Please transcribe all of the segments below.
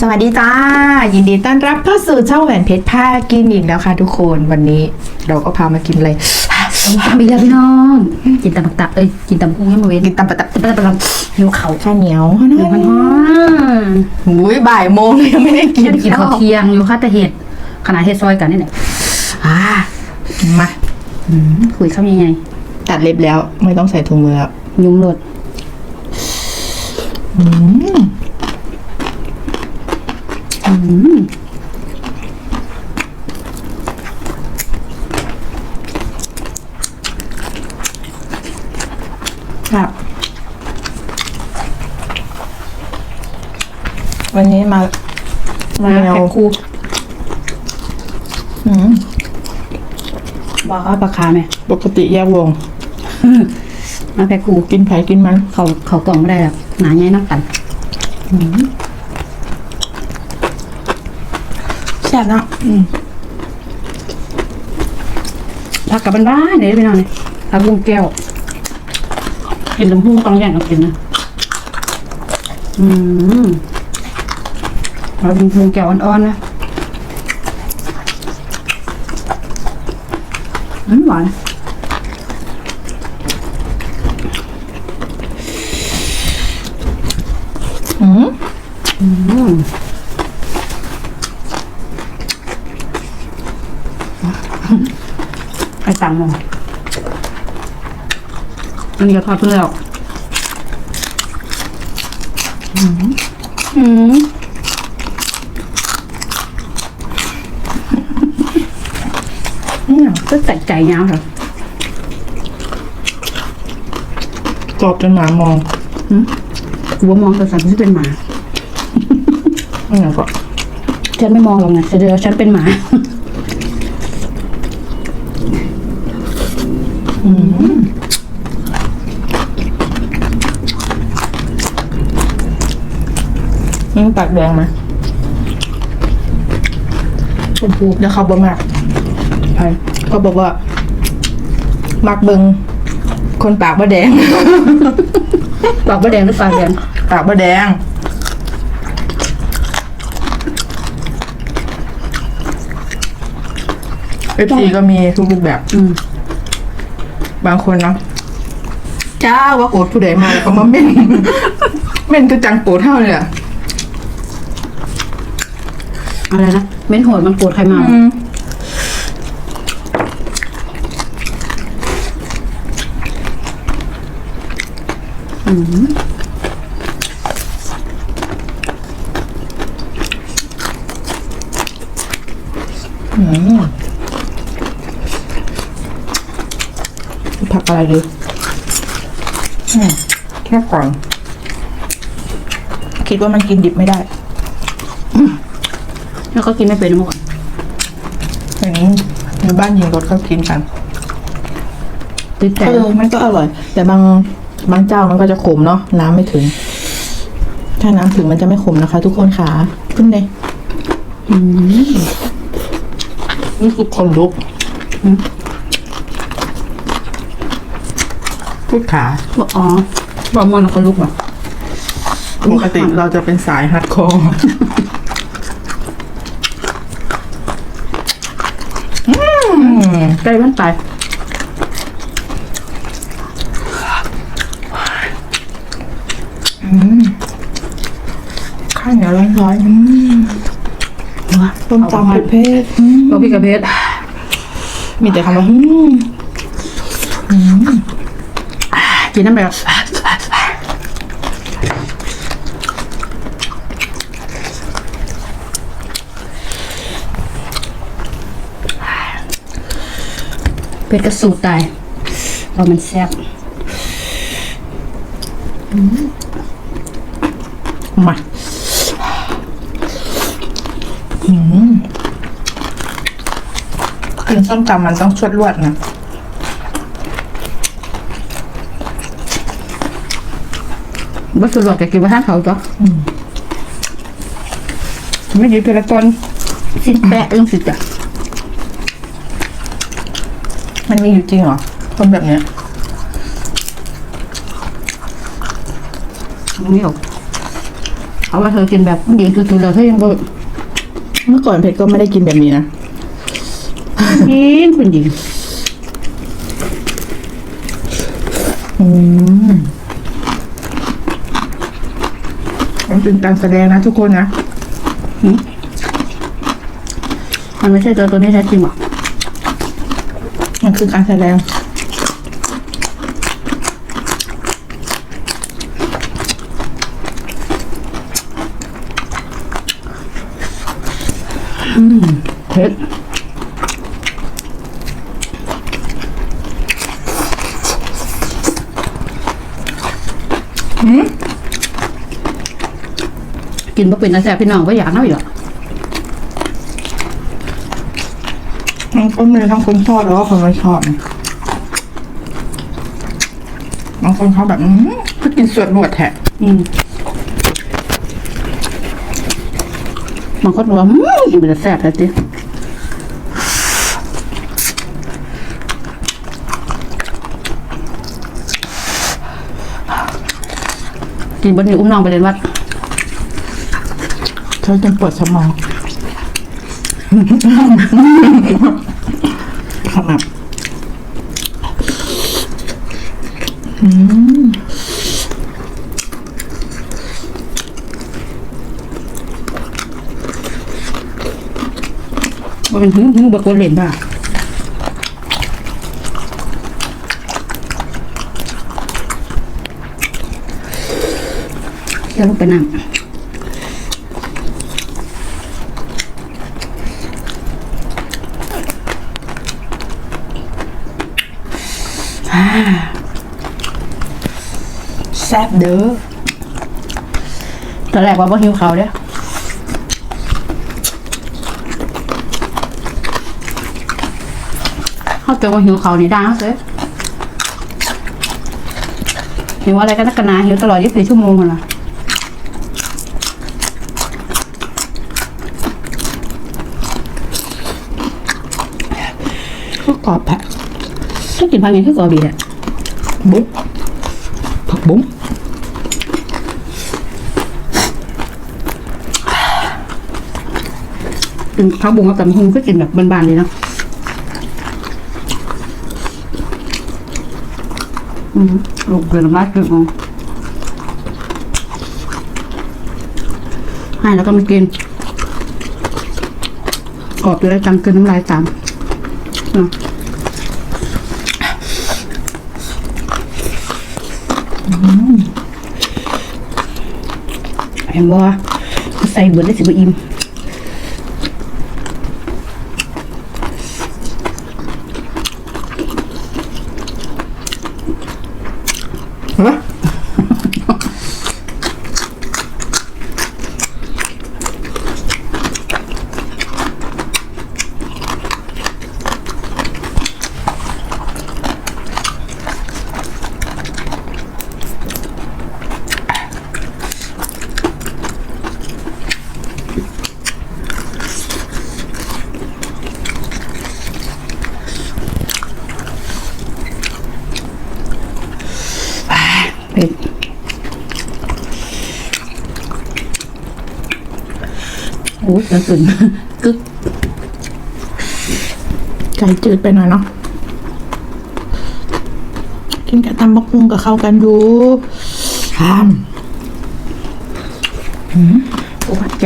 สวัสดีจ้า ยินดีต้อนรับเข้าสู่ช่องแหวนเพชรผ้ากินอีกแล้วค่ะทุกคนวันนี้เราก็พามากินอะไรตำอีกแล้วพี่น้องกินตำบักตับเอ้ยกินตำพุงให้มาเว้นกินตำปะตะกินตำปะตำหิวเขาข้าวเหนียวหิวมันฮ้อนหุยบ่ายโมงยังไม่ได้กินกินข้าวเที่ยงอยู่ค่ะแต่เห็ดขนาดเห็ดซอยกันนี่แหละอ่ามาอืมคุยเข้ายังไง ตัดเล็บแล้วไม่ต้องใส่ถุงมือแล้วยุงหลดอืมอืม ครับวันนี้มามาแนวแพ็คคู่อืมบอกเอาปลาคาไหมปกติแยกวง มาแพ็คคู่กินไผ่กินมันเขาเขากล่องไม่ได้หรอกหนาใหญ่นักกันแซ่บเนาะอืมพักกับบ้านๆเนี่ยพี่น้องเนี่ยพักวงแก้วกินลำพูต้องแย่งกันกินนะ อืมพักวงแก้วอ่อนๆนะอืมหวานอืมอืม ไปสั่งมาอันนี้ก็ทอดเพื่อแล้วอืมอืมเนี่ยก็ใส่ใจยาวเหรอกรอบจนหมามองกูว่ามองตัวสันที่เป็นหมาไม่อย่างก็ฉันไม่มองหรอกนะแต่เดี๋ยวฉันเป็นหมา ปากแดงไหมชมพูเดี๋ยวเขาบอกมากไปเขาบอกว่า มักเบิงคนปากบ่แดง ปากว่าแดงหรือปากแดง ปากบ่แดง เอฟซีก็มีทุกรูปแบบ อืม บางคนเนาะจ้าว่าโกรธผู้ใดมาแล้วก็มาเม่น เม่นก็จังโกรธเท่าเลยอะ อะไรนะเม้นโหดมันโกรธใครมาอืมผักอะไรดีอืมแค่ก่อน คิดว่ามันกินดิบไม่ได้ แล้วก็กินไม่เป็นเมื่อก่อนอย่างนี้ในบ้านยิงรถเขากินกันติดใจเออมันก็อร่อย แต่บางบางเจ้ามันก็จะขมเนาะน้ำไม่ถึง ถ้าน้ำถึงมันจะไม่ขมนะคะ ทุกคนขาขึ้นเลยอืมนี่คือคนลุกพูดขาบอกอ๋อบอกมอนแล้วก็ลุกว่ะปกติเราจะเป็นสายฮัดคอร์อื มใกล้บ้านตายข้าวเหนียวร้อนๆอืมว้าต้มตำเผ็ดๆอืมบอกพี่กระเพชรมีแต่คำว่าอืมกินน้ำแบบ เป็ดกระสูตรตายเพราะมันแซ่บมาอืมกินส้มตำมันต้องชวดลวดนะวัตถุดิบจะกินว่าท่านเขาจ้ะไม่ดีเป็นละตนสิแปะเรื่องสิจ้ะ มันมีอยู่จริงเหรอ คนแบบเนี้ยไม่หรอกเขาเขาว่าเธอกินแบบยืนคือๆเลยเธอยังบ่เมื่อก่อนเพชรก็ไม่ได้กินแบบนี้นะกินคุณหญิงอืมมันเป็นการแสดงนะทุกคนนะมันไม่ใช่ตัวตัวนี้แท้จริงหรอกมัน คือการแสดงเผ็ดกินบ่เป็นนะแซ่พี่น้องก็อยากเน่าอยู่หรอก มัน ก็มีทั้งคนชอบแล้วก็คนไม่ชอบนะบางคนเขาแบบอืมก็กินส่วนรวดแทะอืมบางคนบอกว่าอืมกินเป็นแซ่บแท้จริงกินบนนี้อุ้มน้องไปเรียนวัดเธอจนปวดสมอง ขมับอืมว่าเป็นหึ่งหึ่งบกวนเล่นป่ะเดี๋ยวลงไปนั่ง แซ่บเด้อตอนแรกว่าบ่หิวเขาวเด้อเขาเจอว่าหิวเขาวนี่ดังเสียหิวอะไรกันนักกันหนาหิวตลอด 24 ชั่วโมงคนละก็กรอบแผะถ้ากินพังอย่างที่กอบีแหละ บุ้งผักบุ้งกินข้าวบุ้งกับตำหุงก็กินแบบบานๆเลยนะอืมลูกเกินน้ายเกินมองให้แล้วก็ม่กินกรอบอยู่ได้จังเกินน้ำลายตามเนาะ เห็นบ่ใส่เบิดได้สิบอิ่ม เฮ้ยเผ็ด โอ้ยกระสุนกึกไก่จืดไปหน่อยเนาะกินกับตำบักหุ่งกับเข้ากันดูทามอืมโอ้ยแก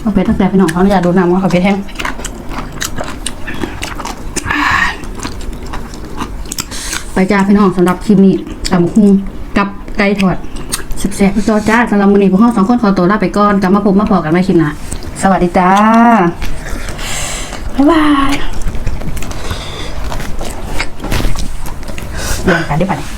เอาไปตั้งแต่พี่น้องเขาอยากดูน้ำว่าเขาไปแห้งไปจ้าพี่น้องสำหรับคลิปนี้ตำคุงกับไก่ทอดแซ่บๆพี่จอจ้าสำหรับมื้อนี้พวกเราสองคนขอตัวลาไปก่อนกลับมาพบมาพอกันใหม่คลิปหน้าสวัสดีจ้า บ๊ายบายเรื่องกันได้ปะเนี่ย